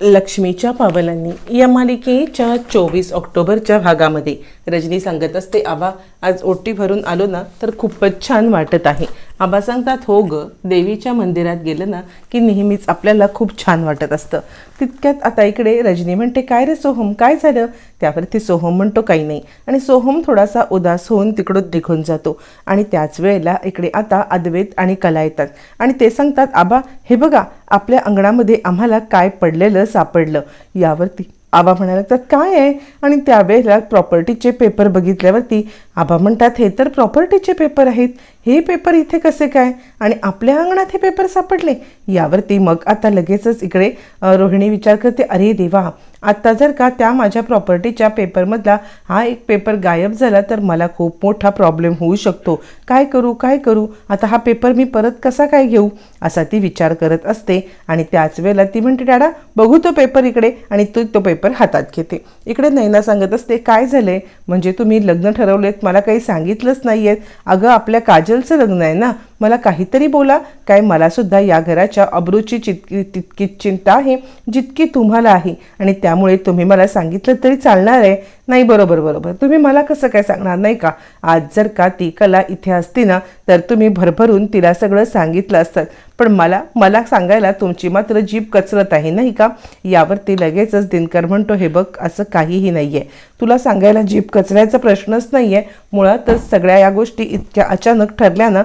लक्ष्मीच्या पावलांनी या मालिकेच्या चोवीस ऑक्टोबरच्या भागामध्ये. रजनी सांगत असते आबा आज ओटी भरून आलो ना तर खूपच छान वाटत आहे. आबा सांगतात हो ग देवीच्या मंदिरात गेलं ना की नेहमीच आपल्याला खूप छान वाटत असतं. तितक्यात आता इकडे रजनी म्हणते काय रे सोहम काय झालं? त्यावरती सोहम म्हणतो काही नाही. आणि सोहम थोडासा उदास होऊन तिकडून निघून जातो. आणि त्याच वेळेला इकडे आता अद्वैत आणि कला येतात. आणि ते सांगतात आबा हे बघा आपल्या अंगणामध्ये आम्हाला काय पडलेलं सापडलं. यावरती आबा म्हणायला तर काय आहे? आणि त्यावेळेला प्रॉपर्टीचे पेपर बघितल्यावरती आबा म्हणतात हे तर प्रॉपर्टीचे पेपर आहेत. हे पेपर इथे कसे काय? आणि आपल्या अंगणात हे पेपर सापडले? यावरती मग आता लगेचच इकडे रोहिणी विचार करते अरे देवा आत्ता जर का त्या माझ्या प्रॉपर्टीच्या पेपरमधला हा एक पेपर गायब झाला तर मला खूप मोठा प्रॉब्लेम होऊ शकतो. काय करू काय करू? आता हा पेपर मी परत कसा काय घेऊ? असा ती विचार करत असते आणि त्याच वेळेला ती म्हणते डॅडा बघू तो पेपर इकडे. आणि तू तो पेपर हातात घेते. इकडे नैना सांगत असते काय झालंय? म्हणजे तुम्ही लग्न ठरवलेत मला काही सांगितलंच नाही आहेत अगं आपल्या काजल काजलचं लग्न आहे ना? मला काहीतरी बोला. काय मलासुद्धा या घराच्या अब्रूची चितकी तितकी चिंता आहे जितकी तुम्हाला आहे. आणि त्यामुळे तुम्ही मला सांगितलं तरी चालणार आहे. नाही बरोबर बरोबर. तुम्ही मला कसं काय सांगणार नाही का? आज जर का ती कला इथे असती ना तर तुम्ही भरभरून तिला सगळं सांगितलं असतं. पण मला मला सांगायला तुमची मात्र जीभ कचरत आहे नाही का? यावरती लगेचच दिनकर म्हणतो हे बघ असं काहीही नाही आहे तुला सांगायला जीभ कचऱ्याचा प्रश्नच नाही आहे मुळातच सगळ्या या गोष्टी इतक्या अचानक ठरल्या ना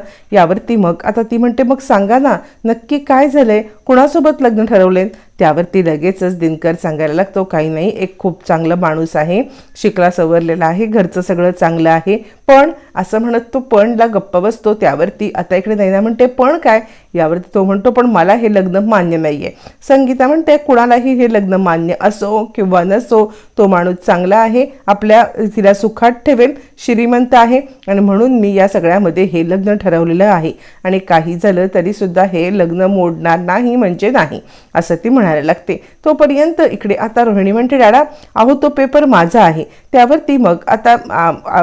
यावरती मग. आता ती म्हणते मग सांगा ना नक्की काय झालंय? कुणासोबत लग्न ठरवले त्यावरती लगेचच दिनकर सांगायला लागतो काही नाही एक खूप चांगला माणूस आहे शिकला सवरलेला आहे घरचं सगळं चांगलं आहे पण असं म्हणत तो पणला गप्प बसतो त्यावरती आता इकडे नैना म्हणते पण काय? यावरती तो म्हणतो पण मला हे लग्न मान्य नाही आहे संगीता म्हणते कुणालाही हे लग्न मान्य असो किंवा नसो तो माणूस चांगला आहे आपल्या तिला सुखात ठेवेल श्रीमंत आहे आणि म्हणून मी या सगळ्यामध्ये हे लग्न ठरवलेलं आहे आणि काही झालं तरीसुद्धा हे लग्न मोडणार नाही म्हणजे नाही असं ती राहायला लागते. तोपर्यंत इकडे आता रोहिणी म्हणते डॅडा अहो तो पेपर माझा आहे. त्यावरती मग आता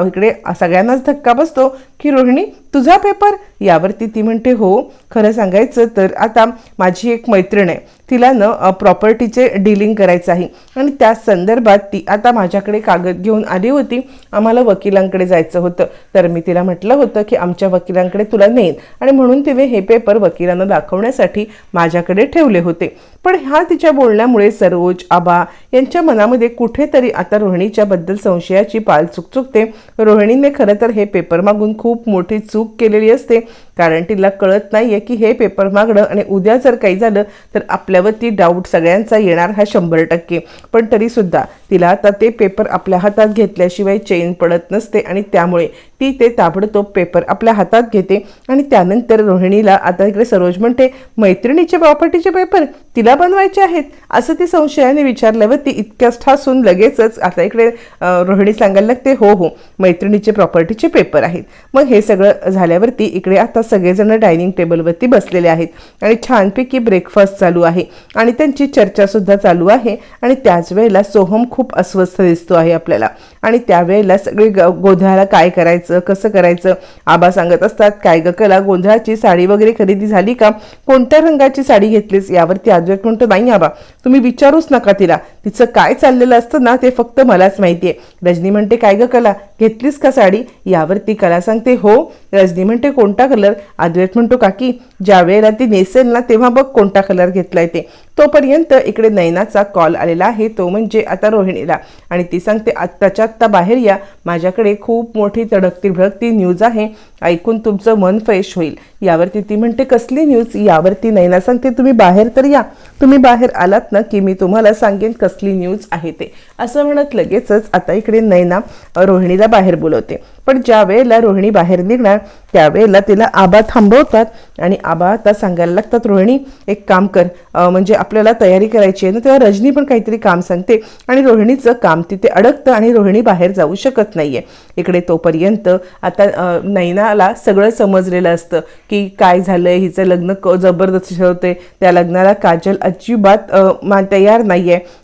इकडे सगळ्यांनाच धक्का बसतो की रोहिणी तुझा पेपर यावरती ती म्हणते हो खरं सांगायचं तर आता माझी एक मैत्रीण आहे. तिला न प्रॉपर्टीचे डीलिंग करायचं आहे. आणि त्या संदर्भात ती आता माझ्याकडे कागद घेऊन आली होती. आम्हाला वकिलांकडे जायचं होतं. तर मी तिला म्हटलं होतं की आमच्या वकिलांकडे तुला नेईन आणि म्हणून तिने हे पेपर वकिलांना दाखवण्यासाठी माझ्याकडे ठेवले होते. पण ह्या तिच्या बोलण्यामुळे सरोज आबा यांच्या मनामध्ये कुठेतरी आता रोहिणीच्याबद्दल संशयाची पाल चुकचुकते. रोहिणीने खरं तर हे पेपर मागून खूप मोठी चूक केलेली असते. कारण तिला कळत नाही आहे की हे पेपर मागणं आणि उद्या जर काही झालं तर आपल्यावरती डाऊट सगळ्यांचा येणार हा शंभर टक्के. पण तरीसुद्धा तिला आता ते पेपर आपल्या हातात घेतल्याशिवाय चैन पडत नसते आणि त्यामुळे ती ते ताबडतोब पेपर आपल्या हातात घेते. आणि त्यानंतर रोहिणीला आता इकडे सरोज म्हणते मैत्रिणीचे प्रॉपर्टीचे पेपर तिला बनवायचे आहेत. असं ती संशयाने विचारल्यावर ती इतक्याच ठासून लगेचच आता इकडे रोहिणी सांगायला लागते हो हो मैत्रिणीचे प्रॉपर्टीचे पेपर आहेत. मग हे सगळं झाल्यावरती इकडे आता सगळेजण डायनिंग टेबलवरती बसलेले आहेत. आणि छानपैकी ब्रेकफास्ट चालू आहे. आणि त्यांची चर्चासुद्धा चालू आहे. आणि त्याच वेळेला सोहम खूप अस्वस्थ दिसतो आहे आपल्याला. आणि त्यावेळेला सगळे ग- गोंधळाला काय करायचं कसं करायचं? आबा सांगत असतात काय ग कला गोंधळाची साडी वगैरे खरेदी झाली का? कोणत्या रंगाची साडी घेतलीस? यावरती अद्वैत म्हणतो नाही आबा तुम्ही विचारूच नका तिला. तिचं काय चाललेलं असतं ना ते फक्त मलाच माहिती आहे रजनी म्हणते काय ग कला घेतलीस का साडी? यावरती कला सांगते हो. रजनी म्हणते कोणता कलर अद्वैत म्हणतो काकी ज्या वेळेला ती नेसेल ना तेव्हा बघ कोणता कलर घेतलाय ते. तोपर्यंत इकडे नैनाचा कॉल आलेला आहे. तो म्हणजे आता रोहिणीला. आणि ती सांगते आत्ताच्या आत्ता बाहेर या. माझ्याकडे खूप मोठी तडकती भडकती न्यूज आहे. ऐकून तुमचं मन फ्रेश होईल. यावरती ती म्हणते कसली न्यूज यावरती नैना सांगते तुम्ही बाहेर तर या. तुम्ही बाहेर आलात ना की मी तुम्हाला सांगेन कसली न्यूज आहे ते. असं म्हणत लगेचच आता इकडे नैना रोहिणीला बाहेर बोलवते. पण ज्या वेळेला रोहिणी बाहेर निघणार त्यावेळेला तिला आबा थांबवतात. आणि आबा आता सांगायला लागतात रोहिणी एक काम कर. म्हणजे आपल्याला तयारी करायची आहे ना तेव्हा रजनी पण काहीतरी काम सांगते आणि रोहिणीचं काम तिथे अडकतं आणि रोहिणी बाहेर जाऊ शकत नाही आहे इकडे तोपर्यंत आता नैनाला सगळं समजलेलं असतं की काय झालं हिचं लग्न क जबरदस्ती ठरवते त्या लग्नाला काजल अजिबात तयार मा तयार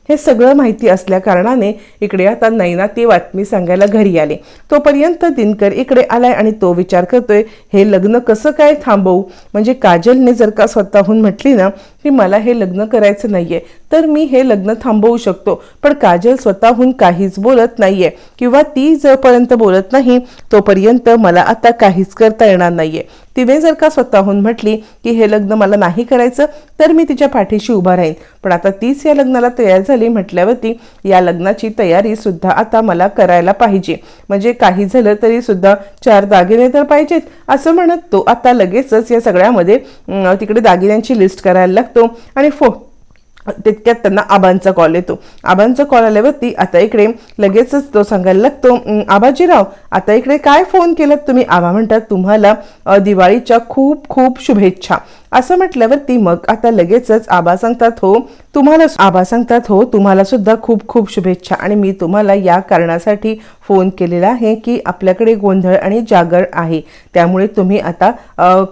हे सगळं माहिती असल्या कारणाने इकडे आता नैना ती बातमी सांगायला घरी आले. तोपर्यंत दिनकर इकडे आलाय आणि तो विचार करतोय हे लग्न कसं काय थांबवू? म्हणजे काजलने जर का स्वतःहून म्हटली ना की मला हे लग्न करायचं नाहीये तर मी हे लग्न थांबवू शकतो. पण काजल स्वतःहून काहीच बोलत नाहीये किंवा ती जोपर्यंत बोलत नाही तोपर्यंत मला आता काहीच करता येणार नाहीये. तिने जर का स्वतःहून म्हटली की हे लग्न मला नाही करायचं तर मी तिच्या पाठीशी उभा राहीन. पण आता तीच या लग्नाला तयार झाली म्हटल्यावरती या लग्नाची तयारी सुद्धा आता मला करायला पाहिजे. म्हणजे काही झालं तरी सुद्धा चार दागिने तर पाहिजेत असं म्हणत तो आता लगेचच या सगळ्यामध्ये तिकडे दागिन्यांची लिस्ट करायला लागतो आणि फो तितक्यात त्यांना आबांचा कॉल येतो. आबांचा कॉल आल्यावरती आता इकडे लगेचच तो सांगायला लागतो आबाजीराव आता इकडे काय फोन केलात तुम्ही? आबा म्हणतात तुम्हाला दिवाळीच्या खूप खूप शुभेच्छा. असं म्हटल्यावरती मग आता लगेचच आबा सांगतात हो तुम्हाला आबा सांगतात हो तुम्हाला सुद्धा खूप खूप शुभेच्छा आणि मी तुम्हाला या कारणासाठी फोन केलेला आहे की आपल्याकडे गोंधळ आणि जागर आहे. त्यामुळे तुम्ही आता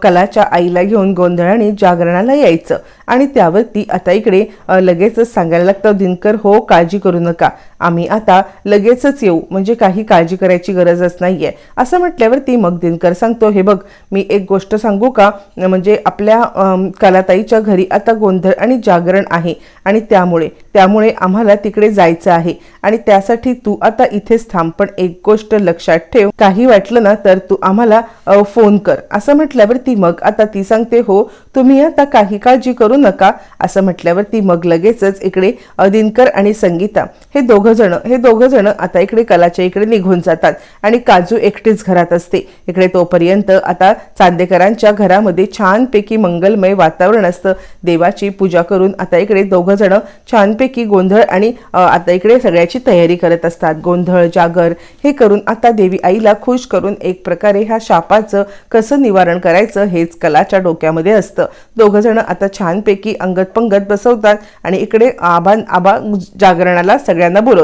कलाच्या आईला घेऊन गोंधळ आणि जागरणाला यायचं. आणि त्यावरती आता इकडे लगेचच सांगायला लागतं दिनकर हो काळजी करू नका. आम्ही आता लगेचच येऊ म्हणजे काही काळजी करायची गरजच नाहीये. असं म्हटल्यावरती मग दिनकर सांगतो हे बघ मी एक गोष्ट सांगू का? म्हणजे आपल्या कलाताईच्या घरी आता गोंधळ आणि जागरण आहे आणि त्यामुळे त्यामुळे आम्हाला तिकडे जायचं आहे आणि त्यासाठी तू आता इथेच थांब पण एक गोष्ट लक्षात ठेव काही वाटलं ना तर तू आम्हाला फोन कर. असं म्हटल्यावरती मग आता ती सांगते हो तुम्ही आता काही काळजी करू नका. असं म्हटल्यावरती मग लगेचच इकडे दिनकर आणि संगीता हे दोघं जण हे दोघं जण आता इकडे कलाच्या इकडे निघून जातात आणि काजू एकटीच घरात असते. इकडे तोपर्यंत आता चांदेकरांच्या घरामध्ये छानपैकी मंगलमय वातावरण असतं. देवाची पूजा करून आता इकडे दोघं जण छानपैकी गोंधळ आणि आता इकडे सगळ्याची तयारी करत असतात. गोंधळ जागर हे करून आता देवी आईला खुश करून एक प्रकारे ह्या शापाचं कसं निवारण करायचं हेच कलाच्या डोक्यामध्ये असतं. दोघं जण आता छानपैकी अंगत पंगत बसवतात आणि इकडे आबा आबा जागरणाला सगळ्यांना बोलवतात.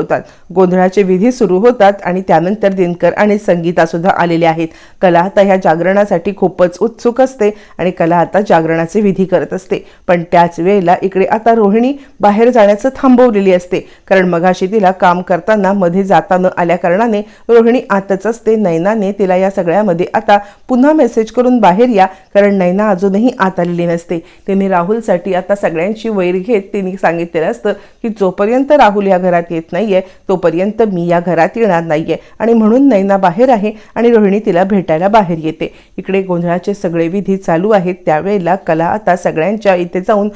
गोंधळाचे विधी सुरू होतात आणि त्यानंतर दिनकर आणि संगीता सुद्धा आलेले आहेत. कला आता ह्या जागरणासाठी खूपच उत्सुक असते आणि कला आता जागरणाचे विधी करत असते. पण त्याच वेळेला इकडे आता रोहिणी बाहेर जाण्याचं थांबवलेली असते. कारण मगाशी तिला काम करताना मध्ये जाता न आल्या कारणाने रोहिणी आतच असते. नैनाने तिला या सगळ्यामध्ये आता पुन्हा मेसेज करून बाहेर या. कारण नैना अजूनही आत आलेली नसते. तिने राहुलसाठी आता सगळ्यांची वैर घेत तिने सांगितलेलं असतं की जोपर्यंत राहुल या घरात येत नाही नाहीये तोपर्यंत मी या घरात येणार नाही आहे आणि म्हणून नैना बाहेर आहे आणि रोहिणी तिला भेटायला बाहेर येते. इकडे गोंधळाचे सगळे विधी चालू आहेत. त्यावेळेला कला आता सगळ्यांच्या इथे जाऊन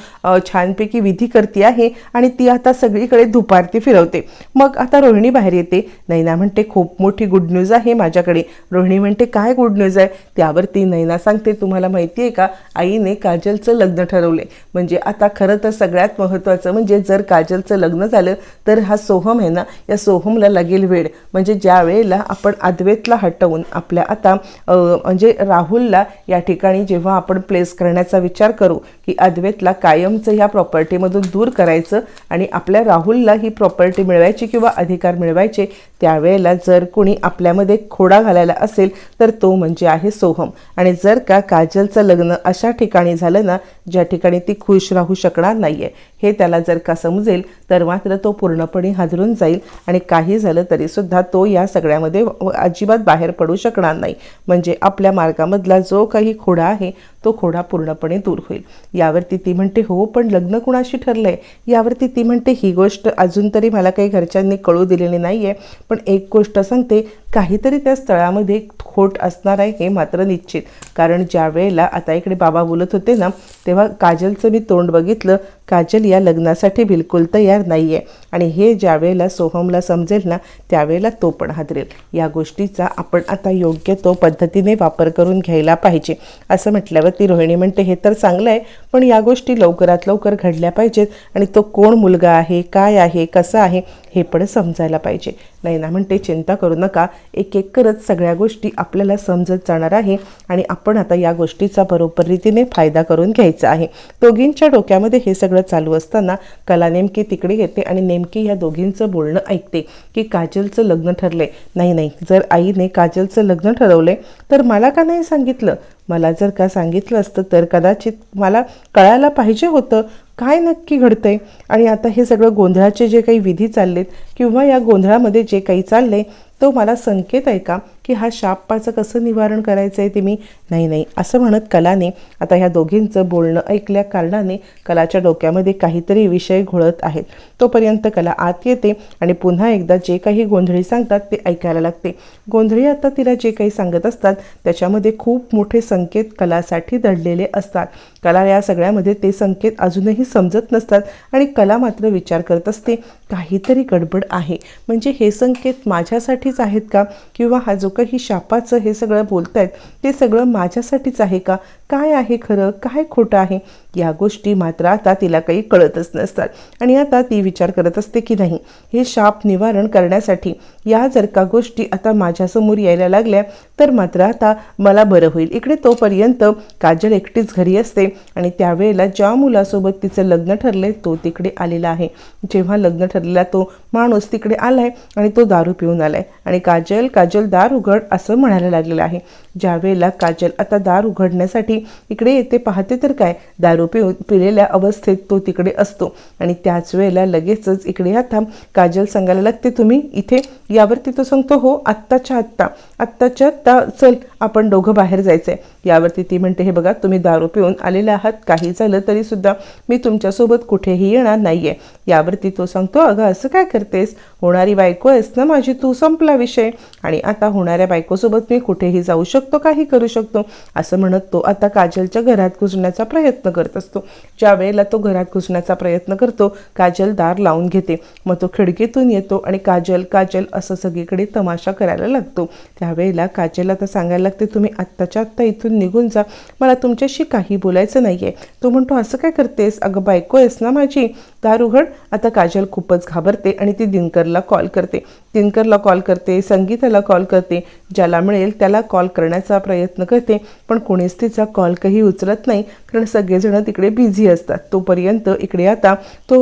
छानपैकी विधी करते आहे आणि ती आता सगळीकडे धुपारती फिरवते. मग आता रोहिणी बाहेर येते. नैना म्हणते खूप मोठी गुड न्यूज आहे माझ्याकडे. रोहिणी म्हणते काय गुड न्यूज आहे? त्यावरती नैना सांगते तुम्हाला माहिती आहे का आईने काजलचं लग्न ठरवले म्हणजे आता खरं तर सगळ्यात महत्त्वाचं म्हणजे जर काजलचं लग्न झालं तर हा सोहम आहे ना या सोहमला लागेल वेळ. म्हणजे ज्या वेळेला आपण अद्वैतला हटवून आपल्या आता म्हणजे राहुलला या ठिकाणी जेव्हा आपण प्लेस करण्याचा विचार करू की अद्वैतला कायमचं ह्या प्रॉपर्टीमधून दूर करायचं आणि आपल्या राहुलला ही प्रॉपर्टी मिळवायची किंवा अधिकार मिळवायचे त्यावेळेला जर कोणी आपल्यामध्ये खोडा घालायला असेल तर तो म्हणजे आहे सोहम. आणि जर का काजलचं लग्न अशा ठिकाणी झालं ना ज्या ठिकाणी ती खुश राहू शकणार नाहीये हे त्याला जर का समजेल तर मात्र तो पूर्णपणे हादरून जाईल आणि काही झालं तरीसुद्धा तो या सगळ्यामध्ये अजिबात बाहेर पडू शकणार नाही. म्हणजे आपल्या मार्गामधला जो काही खोडा आहे तो खोडा पूर्णपणे दूर होईल. यावरती ती म्हणते हो पण लग्न कुणाशी ठरलंय? यावरती ती म्हणते ही गोष्ट अजून तरी मला काही घरच्यांनी कळू दिलेली नाही आहे पण एक गोष्ट सांगते काहीतरी त्या स्थळामध्ये खोट असणार आहे हे मात्र निश्चित. कारण ज्या वेळेला आता इकडे बाबा बोलत होते ना तेव्हा काजलचं मी तोंड बघितलं काजल या लग्नासाठी बिलकुल तयार नाही आहे आणि हे ज्या वेळेला सोहमला समजेल ना त्यावेळेला तो पण हादरेल. या गोष्टीचा आपण आता योग्य तो पद्धतीने वापर करून घ्यायला पाहिजे. असं म्हटल्यावर ती रोहिणी म्हणते हे तर चांगलं आहे पण या गोष्टी लवकरात लवकर घडल्या पाहिजेत. आणि तो कोण मुलगा आहे काय आहे कसा आहे हे पण समजायला पाहिजे. नाही ना म्हणते चिंता करू नका. एक एक करत सगळ्या गोष्टी आपल्याला समजत जाणार आहे आणि आपण आता या गोष्टीचा बरोबर रीतीने फायदा करून घ्यायचा आहे. दोघींच्या डोक्यामध्ये हे सगळं चालू असताना कला नेमकी तिकडे येते आणि नेमकी या दोघींचं बोलणं ऐकते की काजलचं लग्न ठरले नाही नाही जर आईने काजलचं लग्न ठरवले तर मला का नाही सांगितलं? मला जर का सांगितलं असतं तर कदाचित मला कळायला पाहिजे होतं. काय नक्की घडतं आहे आणि आता हे सगळं गोंधळाचे जे काही विधी चाललेत किंवा या गोंधळामध्ये जे काही चाललंय तो मला संकेत आहे का? की हा शापाचं कसं निवारण करायचं आहे ते मी नाही नाही असं म्हणत कलाने आता ह्या दोघींचं बोलणं ऐकल्या कारणाने कलाच्या डोक्यामध्ये काहीतरी विषय घोळत आहेत. तोपर्यंत कला आत येते आणि पुन्हा एकदा जे काही गोंधळी सांगतात ते ऐकायला लागते. गोंधळी आता तिला जे काही सांगत असतात त्याच्यामध्ये खूप मोठे संकेत कलासाठी दडलेले असतात. कला या सगळ्यामध्ये ते संकेत अजूनही समजत नसतात आणि कला मात्र विचार करत असते. काहीतरी गडबड आहे. म्हणजे हे संकेत माझ्यासाठीच आहेत का? किंवा हा जो काही शापाचं हे सगळं बोलतायत ते सगळं माझ्यासाठीच आहे का? काय आहे खरं? काय खोटं आहे? या गोष्टी मात्र आता तिला काही कळतच नसतात. आणि आता ती विचार करत असते की नाही हे शाप निवारण करण्यासाठी या जर का गोष्टी आता माझ्यासमोर यायला लागल्या तर मात्र आता मला बरं होईल. इकडे तोपर्यंत काजल एकटीच घरी असते आणि त्यावेळेला ज्या मुलासोबत तिचं लग्न ठरले तो तिकडे आलेला आहे. जेव्हा लग्न ठरलेला तो माणूस तिकडे आलाय आणि तो दारू पिऊन आलाय. आणि काजल काजल दार उघड असं म्हणायला लागलेलं आहे. ज्यावेळेला काजल आता दार उघडण्यासाठी इकडे येते पाहते तर काय दारू दारू पिऊन हो- पिलेल्या अवस्थेत तो तिकडे असतो. आणि त्याच वेळेला लगेचच इकडे आता काजल सांगायला लागते तुम्ही इथे यावरती तो सांगतो हो आत्ताच्या आत्ता. आत्ताच्या आत्ता चल आपण दोघं बाहेर जायचंय. यावरती ती म्हणते हे बघा तुम्ही दारू पिऊन आलेले आहात काही झालं तरी सुद्धा मी तुमच्यासोबत कुठेही येणार नाहीये. यावरती तो सांगतो अगं असं काय करतेस? होणारी बायको आहेस ना माझी तू संपला विषय. आणि आता होणाऱ्या बायकोसोबत मी कुठेही जाऊ शकतो काही करू शकतो. असं म्हणत तो आता काजलच्या घरात घुसण्याचा प्रयत्न करतो. असतो. ज्या वेळेला तो घरात घुसण्याचा प्रयत्न करतो काजल दार लावून घेते. मग तो खिडकीतून येतो आणि काजल काजल असं सगळीकडे तमाशा करायला लागतो. त्यावेळेला काजल आता सांगायला लागते तुम्ही आत्ताच्या आत्ता इथून निघून जा. मला तुमच्याशी काही बोलायचं नाही आहे तो म्हणतो असं काय करतेस? अगं बायको आहेस ना माझी. दार उघड. आता काजल खूपच घाबरते आणि ती दिनकरला कॉल करते. दिनकरला कॉल करते संगीताला कॉल करते. ज्याला मिळेल त्याला कॉल करण्याचा प्रयत्न करते. पण कोणीच तिचा कॉल काही उचलत नाही कारण सगळेजण तिकडे बिझी असतात. तोपर्यंत इकडे आता तो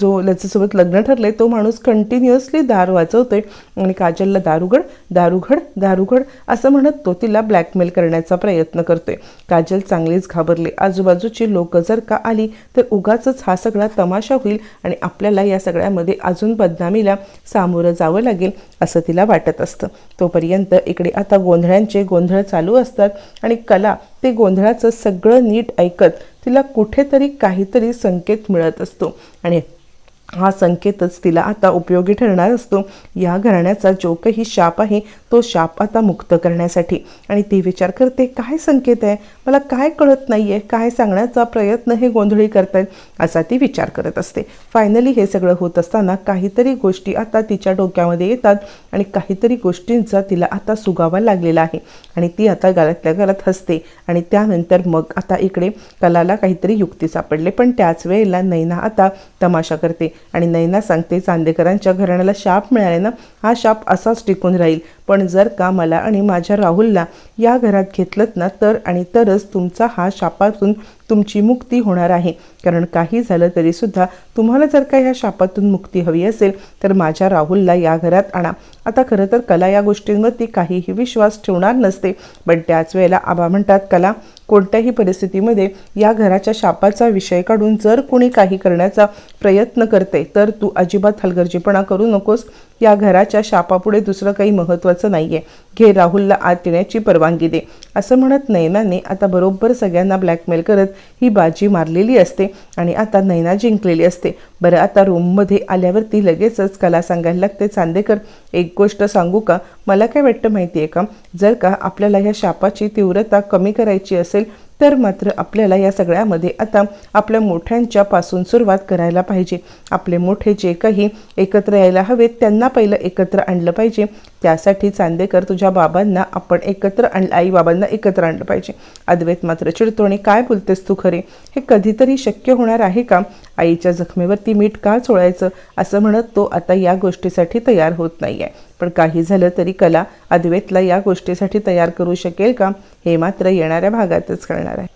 जो ज्याच्यासोबत लग्न ठरले तो माणूस कंटिन्युअसली दार वाचवतोय आणि काजलला दारूगड दारूगड दार असं म्हणत तो तिला ब्लॅकमेल करण्याचा प्रयत्न करतोय. काजल चांगलीच घाबरले. आजूबाजूची लोक जर का आली तर उगाच हा सगळा तमाशा होईल आणि आपल्याला या सगळ्यामध्ये अजून बदनामीला सामोरं जावं लागेल असं तिला वाटत असतं. तोपर्यंत इकडे आता गोंधळांचे गोंधळ चालू असतात आणि कला ते गोंधळाचं सगळं नीट ऐकत तिला कुठेतरी काहीतरी संकेत मिळत असतो. आणि हा संकेतच तिला आता उपयोगी ठरणार असतो. या घराण्याचा जो काही शाप आहे तो शाप आता मुक्त करण्यासाठी. आणि ती विचार करते काय संकेत आहे? मला काय कळत नाही आहे काय सांगण्याचा प्रयत्न हे गोंधळी करतायत. असा ती विचार करत असते. फायनली हे सगळं होत असताना काहीतरी गोष्टी आता तिच्या डोक्यामध्ये येतात आणि काहीतरी गोष्टींचा तिला आता सुगावा लागलेला आहे. आणि ती आता घरातल्या घरात हसते आणि त्यानंतर मग आता इकडे कलाला काहीतरी युक्ती सापडले. पण त्याच वेळेला नैना आता तमाशा करते. आणि नैना सांगते चांदेकरांच्या घराण्याला शाप मिळाले ना हा शाप असाच टिकून राहील. पण जर का मला आणि माझ्या राहुलला या घरात घेतलं ना तर आणि तरच तुमचा हा शापातून तुमची मुक्ती होणार आहे. कारण काही झालं तरी सुद्धा तुम्हाला जर का ह्या शापातून मुक्ती हवी असेल तर माझ्या राहुलला या घरात आणा. आता खरं तर कला या गोष्टींवरती काहीही विश्वास ठेवणार नसते. पण त्याच वेळेला आबा म्हणतात कला कोणत्याही परिस्थितीमध्ये या घराच्या शापाचा विषय काढून जर कोणी काही करण्याचा प्रयत्न करते तर तू अजिबात हलगर्जीपणा करू नकोस. या घराच्या शापापुढे दुसरं काही महत्त्वाचं नाही आहे घे राहुलला आत येण्याची परवानगी दे. असं म्हणत नैनाने आता बरोबर सगळ्यांना ब्लॅकमेल करत ही बाजी मारलेली असते आणि आता नैना जिंकलेली असते. बरं आता रूममध्ये आल्यावरती लगेचच कला सांगायला लागते. चांदेकर एक गोष्ट सांगू का? मला काय वाटतं माहिती आहे का? जर का आपल्याला ह्या शापाची तीव्रता कमी करायची असेल तर मात्र आपल्याला या सगळ्यामध्ये आता आपल्या मोठ्यांच्या पासून सुरुवात करायला पाहिजे. आपले मोठे जे काही एकत्र यायला हवेत त्यांना पहिलं एकत्र आणलं पाहिजे. त्यासाठी चांदेकर तुझ्या बाबांना आपण एकत्र आणलं आई बाबांना एकत्र आणलं पाहिजे. अद्वैत मात्र चिडतो आणि काय बोलतेस तू खरे? हे कधीतरी शक्य होणार आहे का? आईच्या जखमेवरती मीठ का चोळायचं? असं म्हणत तो आता या गोष्टीसाठी तयार होत नाही आहे पण काही झालं तरी कला अद्वैतला या गोष्टीसाठी तयार करू शकेल का हे मात्र येणाऱ्या भागातच कळणार आहे.